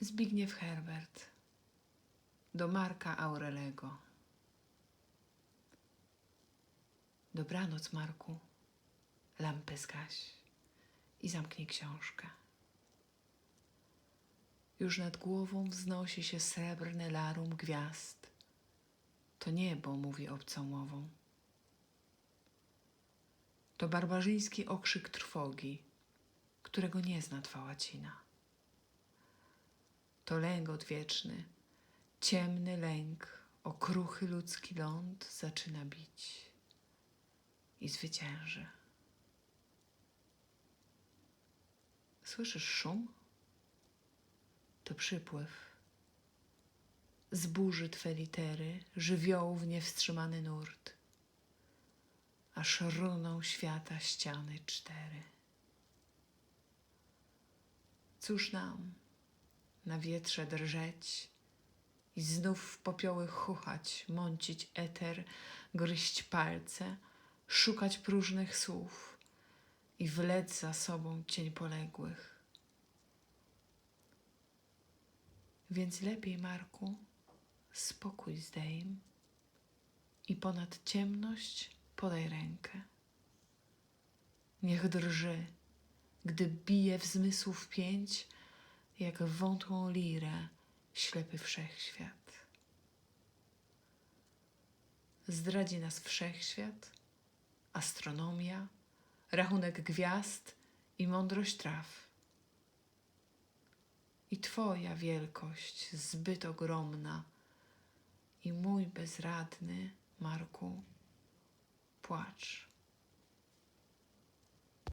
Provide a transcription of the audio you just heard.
Zbigniew Herbert do Marka Aurelego. Dobranoc, Marku. Lampę zgaś i zamknij książkę. Już nad głową wznosi się srebrne larum gwiazd. To niebo mówi obcomową. To barbarzyński okrzyk trwogi, którego nie zna twa łacina. To lęk odwieczny, ciemny lęk, okruchy ludzki ląd zaczyna bić i zwycięży. Słyszysz szum? To przypływ. Zburzy twe litery, żywiołów niewstrzymany nurt, aż runą świata ściany cztery. Cóż nam na wietrze drżeć i znów w popioły chuchać, mącić eter, gryźć palce, szukać próżnych słów i wlec za sobą cień poległych. Więc lepiej, Marku, spokój zdejm i ponad ciemność podaj rękę. Niech drży, gdy bije w zmysłów pięć, jak wątłą lirę ślepy wszechświat. Zdradzi nas wszechświat, astronomia, rachunek gwiazd i mądrość traw. I Twoja wielkość zbyt ogromna i mój bezradny, Marku, płacz.